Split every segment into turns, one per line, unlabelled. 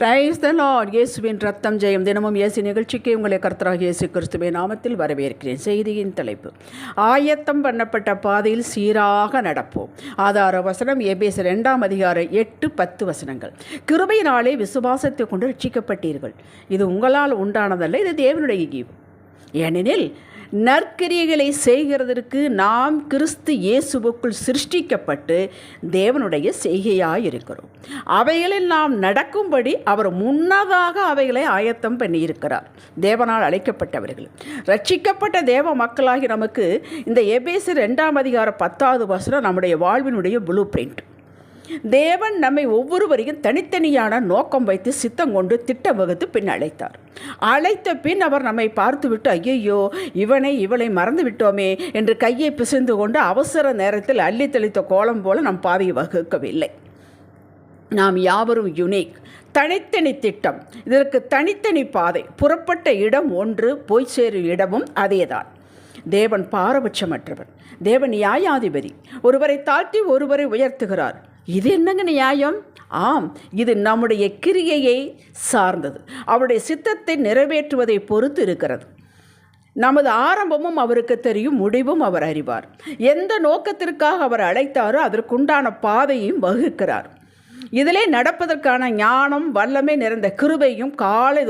Praise the Lord இயேசுவின் ரத்தம் ஜெயம். தினமும் இயேசு நிகழ்ச்சிக்கு உங்களை கர்த்தராக இயேசு கிறிஸ்துவின் நாமத்தில் வரவேற்கிறேன். செய்தியின் தலைப்பு. ஆயத்தம் பண்ணப்பட்ட பாதையில் சீராக நடப்போம். ஆதார வசனம் ஏபிஎஸ் ரெண்டாம் அதிகாரம் எட்டு பத்து வசனங்கள். கிருபையினாலே விசுவாசத்தை கொண்டு ரட்சிக்கப்பட்டீர்கள். இது உங்களால் உண்டானதல்ல இது தேவனுடைய கீவ் ஏனெனில் நற்கிரியைகளை செய்கிறதற்கு நாம் கிறிஸ்து இயேசுவுக்குள் சிருஷ்டிக்கப்பட்டு தேவனுடைய செய்கையாக இருக்கிறோம் அவைகளில் நாம் நடக்கும்படி அவர் முன்னதாக அவைகளை ஆயத்தம் பண்ணியிருக்கிறார். தேவனால் அழைக்கப்பட்டவர்கள். ரட்சிக்கப்பட்ட தேவ மக்களாகி நமக்கு இந்த எபேசு ரெண்டாம் அதிகார பத்தாவது வசனம் நம்முடைய வாழ்வினுடைய ப்ளூ பிரிண்ட் தேவன் நம்மை ஒவ்வொருவரையும் தனித்தனியான நோக்கம் வைத்து சித்தம் கொண்டு திட்டம் வகுத்து பின் அழைத்தார். அழைத்த பின் அவர் நம்மை பார்த்துவிட்டு ஐயையோ இவனை இவளை மறந்து விட்டோமே என்று கையை பிசைந்து கொண்டு அவசர நேரத்தில் அள்ளி தெளித்த கோலம் போல நம் பாதையை வகுக்கவில்லை. நாம் யாவரும் யுனிக் தனித்தனி திட்டம். இதற்கு தனித்தனி பாதை. புறப்பட்ட இடம் ஒன்று போய் சேரும் இடமும் அதேதான். தேவன் பாரபட்சமற்றவர். தேவன் நியாயாதிபதி. ஒருவரை தாழ்த்தி ஒருவரை உயர்த்துகிறார். இது என்னங்க நியாயம்? ஆம் இது நம்முடைய கிரியையை சார்ந்தது. அவருடைய சித்தத்தை நிறைவேற்றுவதை பொறுத்து இருக்கிறது. நமது ஆரம்பமும் அவருக்கு தெரியும் முடிவும் அவர் அறிவார். எந்த நோக்கத்திற்காக அவர் அழைத்தாரோ அதற்குண்டான பாதையும் வகுக்கிறார். இதிலே நடப்பதற்கான ஞானம் வல்லமை நிறைந்த கிருபையும்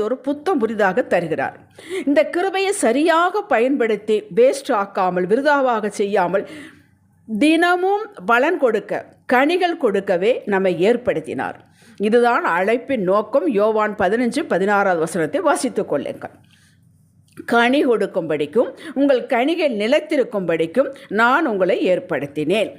ஒரு புத்தம் புதிதாக தருகிறார். இந்த கிருபையை சரியாக பயன்படுத்தி வேஸ்ட் ஆக்காமல் விருதாவாக செய்யாமல் தினமும் பலன் கொடுக்க கனிகள் கொடுக்கவே நம்மை ஏற்படுத்தினார். இதுதான் அழைப்பின் நோக்கம். யோவான் பதினஞ்சு பதினாறாவது வசனத்தை வாசித்துக் கொள்ளுங்கள். கனி கொடுக்கும்படிக்கும் உங்கள் கனிகள் நிலைத்திருக்கும்படிக்கும் நான் உங்களை ஏற்படுத்தினேன்.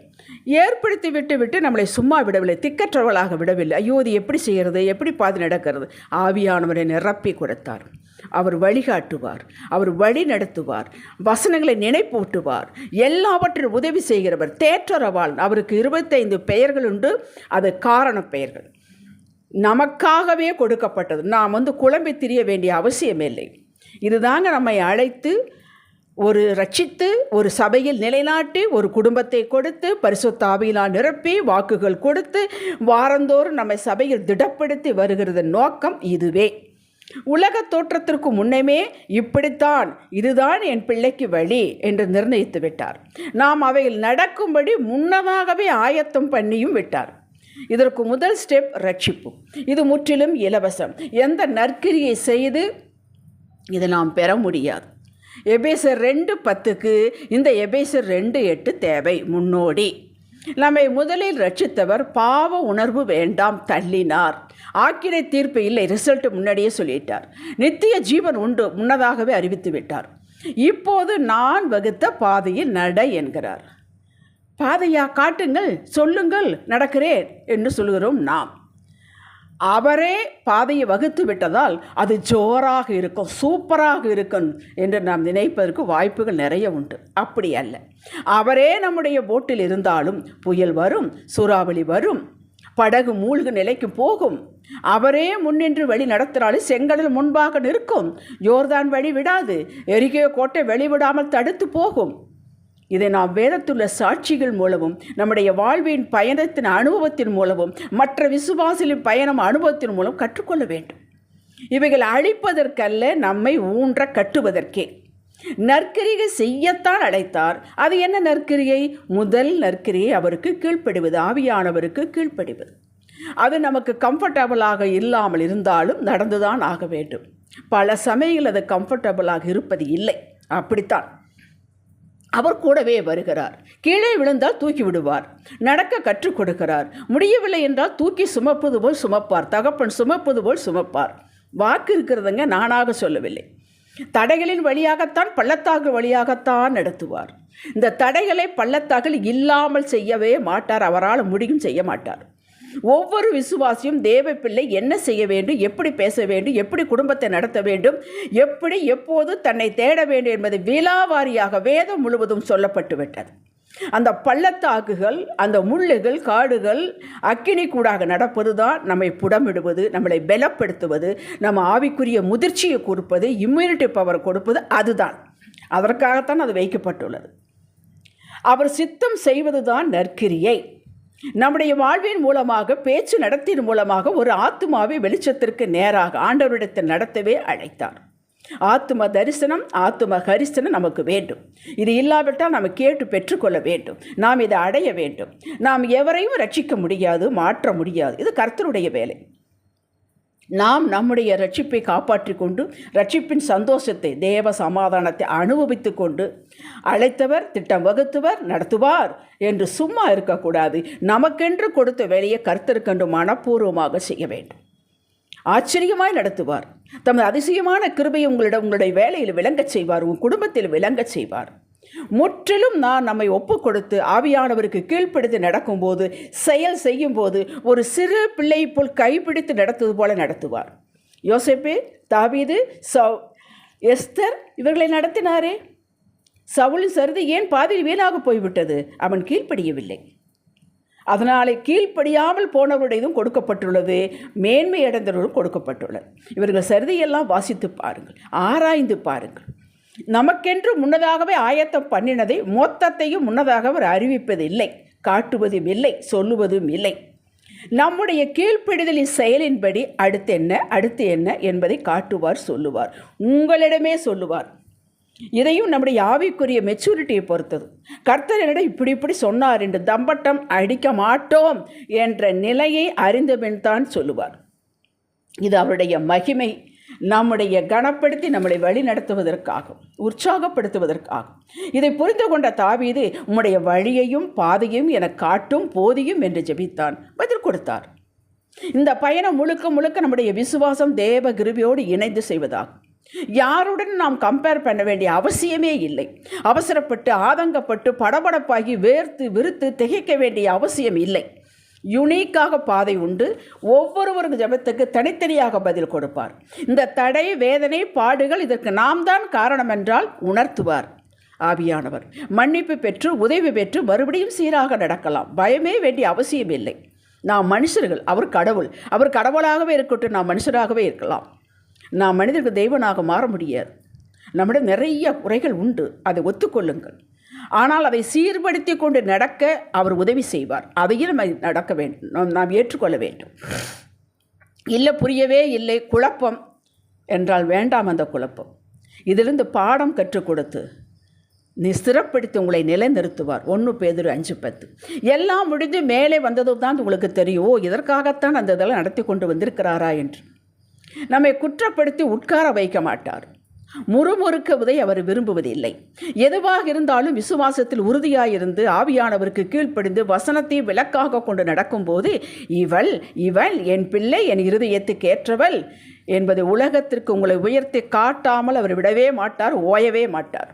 ஏற்படுத்தி விட்டு விட்டு நம்மளை சும்மா விடவில்லை திக்கற்றவளாக விடவில்லை. ஐயோ இது எப்படி செய்கிறது? எப்படி பாது நடக்கிறது? ஆவியானவரை நிரப்பி கொடுத்தார். அவர் வழிகாட்டுவார் அவர் வழி நடத்துவார் வசனங்களை நினைப்பூட்டுவார். எல்லாவற்றிலும் உதவி செய்கிறவர் தேற்றரவாள் அவருக்கு இருபத்தைந்து பெயர்கள் உண்டு. அது காரண பெயர்கள். நமக்காகவே கொடுக்கப்பட்டது. நாம் வந்து குழம்பி திரிய வேண்டிய அவசியமில்லை இதுதாங்க நம்மை அழைத்து ஒரு ரட்சித்து ஒரு சபையில் நிலைநாட்டி ஒரு குடும்பத்தை கொடுத்து பரிசுத்த நிரப்பி வாக்குகள் கொடுத்து வாரந்தோறும் நம்மை சபையில் திடப்படுத்தி வருகிறது நோக்கம் இதுவே. உலக தோற்றத்திற்கு முன்னமே இப்படித்தான் இதுதான் என் பிள்ளைக்கு வழி என்று நிர்ணயித்து விட்டார். நாம் அவையில் நடக்கும்படி முன்னதாகவே ஆயத்தம் பண்ணியும் விட்டார். இதற்கு முதல் ஸ்டெப் ரட்சிப்பு. இது முற்றிலும் இலவசம். எந்த நற்கிரியை செய்து இதை நாம் பெற முடியாது. எபேசர் ரெண்டு பத்துக்கு இந்த எபேசர் ரெண்டு எட்டு தேவை முன்னோடி. நம்மை முதலில் ரட்சித்தவர் பாவ உணர்வு வேண்டாம் தள்ளினார். ஆக்கினை தீர்ப்பு இல்லை ரிசல்ட் முன்னாடியே சொல்லிட்டார். நித்திய ஜீவன் உண்டு முன்னதாகவே அறிவித்து விட்டார். இப்போது நான் வகுத்த பாதையில் நட என்கிறார். பாதையா காட்டுங்கள் சொல்லுங்கள் நடக்கிறேன் என்று சொல்கிறோம் நாம். அவரே பாதையை வகுத்து விட்டதால் அது ஜோராக இருக்கும் சூப்பராக இருக்கும் என்று நாம் நினைப்பதற்கு வாய்ப்புகள் நிறைய உண்டு. அப்படி அல்ல. அவரே நம்முடைய போட்டில் இருந்தாலும் புயல் வரும் சூறாவளி வரும் படகு மூழ்கு நிலைக்கு போகும். அவரே முன்னின்று வழி நடத்தினாலும் செங்கடல் முன்பாக நிற்கும். யோர்தான் வழி விடாது. எரிகே கோட்டை வெளிவிடாமல் தடுத்து போகும். இதை நாம் வேதத்துள்ள சாட்சிகள் மூலமும் நம்முடைய வாழ்வின் பயணத்தின் அனுபவத்தின் மூலமும் மற்ற விசுவாசிகளின் பயணம் அனுபவத்தின் மூலம் கற்றுக்கொள்ள வேண்டும். இவைகள் அழிப்பதற்கல்ல நம்மை ஊன்ற கட்டுவதற்கே. நற்கிரிகை செய்யத்தான் அழைத்தார். அது என்ன நற்கிரியை முதல் நற்கிரியை அவருக்கு கீழ்ப்படிவது ஆவியானவருக்கு கீழ்ப்படிவது. அது நமக்கு கம்ஃபர்டபுளாக இல்லாமல் இருந்தாலும் நடந்துதான் ஆக வேண்டும். பல சமயங்கள் அது கம்ஃபர்டபுளாக இருப்பது இல்லை. அப்படித்தான். அவர் கூடவே வருகிறார். கீழே விழுந்தால் தூக்கி விடுவார். நடக்க கற்றுக் கொடுக்கிறார். முடியவில்லை என்றால் தூக்கி சுமப்பது போல் சுமப்பார். தகப்பன் சுமப்பது போல் சுமப்பார். வாக்கு இருக்கிறதுங்க நானாக சொல்லவில்லை. தடைகளின் வழியாகத்தான் பள்ளத்தாக்கு வழியாகத்தான் நடத்துவார். இந்த தடைகளை பள்ளத்தாக்கில் இல்லாமல் செய்யவே மாட்டார் அவரால் முடியும் செய்ய மாட்டார். ஒவ்வொரு விசுவாசியும் தேவ பிள்ளை என்ன செய்ய வேண்டும் எப்படி பேச வேண்டும் எப்படி குடும்பத்தை நடத்த வேண்டும் எப்படி எப்போது தன்னை தேட வேண்டும் என்பது விலாவாரியாக வேதம் முழுவதும் சொல்லப்பட்டு விட்டது. அந்த பள்ளத்தாக்குகள் அந்த முள்ளுகள் காடுகள் அக்கினி கூடாக நடப்பது தான் நம்மை புடமிடுவது நம்மளை பலப்படுத்துவது நம்ம ஆவிக்குரிய முதிர்ச்சியை கொடுப்பது இம்யூனிட்டி பவர் கொடுப்பது அதுதான். அதற்காகத்தான் அது வைக்கப்பட்டுள்ளது. அவர் சித்தம் செய்வது தான் நற்கிரியை. நம்முடைய வாழ்வின் மூலமாக பேச்சு நடத்தின் மூலமாக ஒரு ஆத்மாவை வெளிச்சத்திற்கு நேராக ஆண்டவரிடத்தில் நடத்தவே அழைத்தார். ஆத்ம தரிசனம் ஆத்ம கரிசனம் நமக்கு வேண்டும். இது இல்லாவிட்டால் நாம் கேட்டு பெற்றுக்கொள்ள வேண்டும். நாம் இதை அடைய வேண்டும். நாம் எவரையும் ரட்சிக்க முடியாது மாற்ற முடியாது. இது கர்த்தருடைய வேலை. நாம் நம்முடைய ரட்சிப்பை காப்பாற்றி கொண்டு ரட்சிப்பின் சந்தோஷத்தை தேவ சமாதானத்தை அனுபவித்து கொண்டு அழைத்தவர் திட்டம் வகுத்தவர் நடத்துவார் என்று சும்மா இருக்கக்கூடாது. நமக்கென்று கொடுத்த வேலையை கர்த்தருக்கென்று மனப்பூர்வமாக செய்ய வேண்டும். ஆச்சரியமாய் நடத்துவார். தமது அதிசயமான கிருபையை உங்களிடம் உங்களுடைய வேலையில் விளங்கச் செய்வார் உங்கள் குடும்பத்தில் விளங்கச் செய்வார். முற்றிலும் நான் நம்மை ஒப்பு கொடுத்து ஆவியானவருக்கு கீழ்ப்படுத்தி நடக்கும்போது செயல் செய்யும்போது ஒரு சிறு பிள்ளை போல் கைப்பிடித்து நடத்துவது போல நடத்துவார். யோசேப்பே தாவீது சவ் எஸ்தர் இவர்களை நடத்தினாரே. சவுளின் சருதி ஏன் பாதியில் வீணாக போய்விட்டது? அவன் கீழ்ப்படியவில்லை. அதனாலே கீழ்ப்படியாமல் போனவருடையதும் கொடுக்கப்பட்டுள்ளது. மேன்மை அடைந்தவர்களும் கொடுக்கப்பட்டுள்ளது. இவர்கள் சருதியெல்லாம் வாசித்து பாருங்கள் ஆராய்ந்து பாருங்கள். நமக்கென்று முன்னதாகவே ஆயத்தம் பண்ணினதை மொத்தத்தையும் முன்னதாக அவர் அறிவிப்பதில்லை காட்டுவதும் இல்லை சொல்லுவதும் இல்லை. நம்முடைய கீழ்ப்பிடுதலின் செயலின்படி அடுத்து என்ன அடுத்து என்ன என்பதை காட்டுவார் சொல்லுவார். உங்களிடமே சொல்லுவார். இதையும் நம்முடைய ஆவிக்குரிய மெச்சூரிட்டியை பொறுத்தது. கர்த்தர் என்னிடம் இப்படி இப்படி சொன்னார் என்று தம்பட்டம் அடிக்க மாட்டோம் என்ற நிலையை அறிந்தபின் தான் சொல்லுவார். இது அவருடைய மகிமை நம்முடைய கனப்படுத்தி நம்மளை வழி நடத்துவதற்காகும் உற்சாகப்படுத்துவதற்காகும் இதை புரிந்து கொண்ட தாவீது உம்முடைய வழியையும் பாதையும் என காட்டும் போதியும் என்று ஜெபித்தான். பதில் கொடுத்தார். இந்த பயணம் முழுக்க முழுக்க நம்முடைய விசுவாசம் தேவ கிருபியோடு இணைந்து செய்வதாகும். யாருடன் நாம் கம்பேர் பண்ண வேண்டிய அவசியமே இல்லை. அவசரப்பட்டு ஆதங்கப்பட்டு படபடப்பாகி வேர்த்து விருத்து திகைக்க வேண்டிய அவசியம் இல்லை. யுனீக்காக பாதை உண்டு. ஒவ்வொருவரும் ஜபத்துக்கு தனித்தனியாக பதில் கொடுப்பார். இந்த தடை வேதனை பாடுகள் இதற்கு நாம் தான் காரணம் என்றால் உணர்த்துவார். ஆவியானவர் மன்னிப்பு பெற்று உதவி பெற்று மறுபடியும் சீராக நடக்கலாம். பயமே வேண்டிய அவசியம் இல்லை. நாம் மனுஷர்கள் அவர் கடவுள். அவர் கடவுளாகவே இருக்கட்டும் நாம் மனுஷராகவே இருக்கலாம். நாம் மனிதர்கள் தெய்வனாக மாற முடியாது. நம்மிடம் நிறைய குறைகள் உண்டு. அதை ஒத்துக்கொள்ளுங்கள். ஆனால் அதை சீர்படுத்தி கொண்டு நடக்க அவர் உதவி செய்வார். அதையும் நம்ம நடக்க வேண்டும். நாம் ஏற்றுக்கொள்ள வேண்டும். இல்லை புரியவே இல்லை. குழப்பம் என்றால் வேண்டாம் அந்த குழப்பம். இதிலிருந்து பாடம் கற்றுக் கொடுத்து நீ ஸ்திரப்படுத்தி உங்களை நிலைநிறுத்துவார். ஒன்று பேதர் அஞ்சு பத்து. எல்லாம் முடிந்து மேலே வந்ததும் தான் உங்களுக்கு தெரியும். இதற்காகத்தான் அந்த இதெல்லாம் நடத்தி கொண்டு வந்திருக்கிறாரா என்று. நம்மை குற்றப்படுத்தி உட்கார வைக்க மாட்டார். முறுமுறுக்குவதை அவர் விரும்புவதில்லை. எதுவாக இருந்தாலும் விசுவாசத்தில் உறுதியாயிருந்து ஆவியானவருக்கு கீழ்ப்படிந்து வசனத்தை விளக்காக கொண்டு நடக்கும்போது இவள் இவள் என் பிள்ளை என் இருதயத்துக்கு ஏற்றவள் என்பது உலகத்திற்கு உங்களை உயர்த்தி காட்டாமல் அவர் விடவே மாட்டார் ஓயவே மாட்டார்.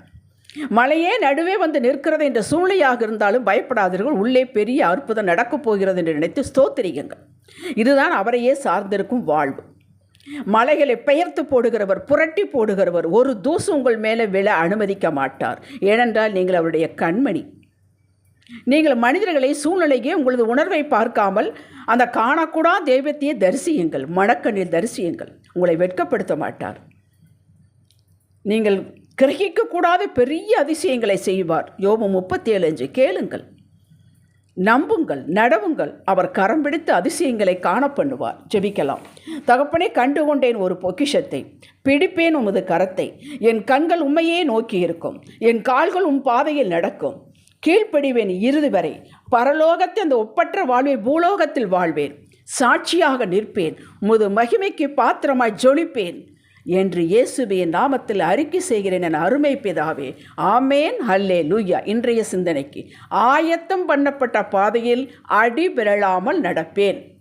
மலையே நடுவே வந்து நிற்கிறது என்ற சூழ்நிலையாக இருந்தாலும் பயப்படாதீர்கள். உள்ளே பெரிய அற்புதம் நடக்கப் போகிறது என்று நினைத்து ஸ்தோத்திரியுங்கள். இதுதான் அவரையே சார்ந்திருக்கும் வாழ்வு. மலைகளை பெயர்த்து போடுகிறவர் புரட்டி போடுகிறவர் ஒரு தூசு உங்கள் மேலே விழ அனுமதிக்க மாட்டார். ஏனென்றால் நீங்கள் அவருடைய கண்மணி. நீங்கள் மனிதர்களை சூழ்நிலையே உங்களது உணர்வை பார்க்காமல் அந்த காணக்கூடா தெய்வத்தையே தரிசியுங்கள் மணக்கண்ணில் தரிசியுங்கள். உங்களை வெட்கப்படுத்த மாட்டார். நீங்கள் கிரகிக்கக்கூடாத பெரிய அதிசயங்களை செய்வார். யோபம் முப்பத்தி ஏழு அஞ்சு கேளுங்கள். நம்புங்கள் நடவுங்கள். அவர் கரம் பிடித்து அதிசயங்களை காண பண்ணுவார் ஜெபிக்கலாம். தகப்பனே கண்டு கொண்டேன் ஒரு பொக்கிஷத்தை. பிடிப்பேன் உமது கரத்தை. என் கண்கள் உண்மையே நோக்கி இருக்கும். என் கால்கள் உன் பாதையில் நடக்கும். கீழ்ப்படிவேன் இறுதி வரை. பரலோகத்தை அந்த ஒப்பற்ற வாழ்வை பூலோகத்தில் வாழ்வேன். சாட்சியாக நிற்பேன். முது மகிமைக்கு பாத்திரமாய் ஜொலிப்பேன். என்று இயேசுவின் நாமத்தில் அறிக்கை செய்கிறேன் என அருமை பிதாவே. ஆமேன். ஹல்லே லூயா இன்றைய சிந்தனைக்கு ஆயத்தம் பண்ணப்பட்ட பாதையில் அடி நடப்பேன்.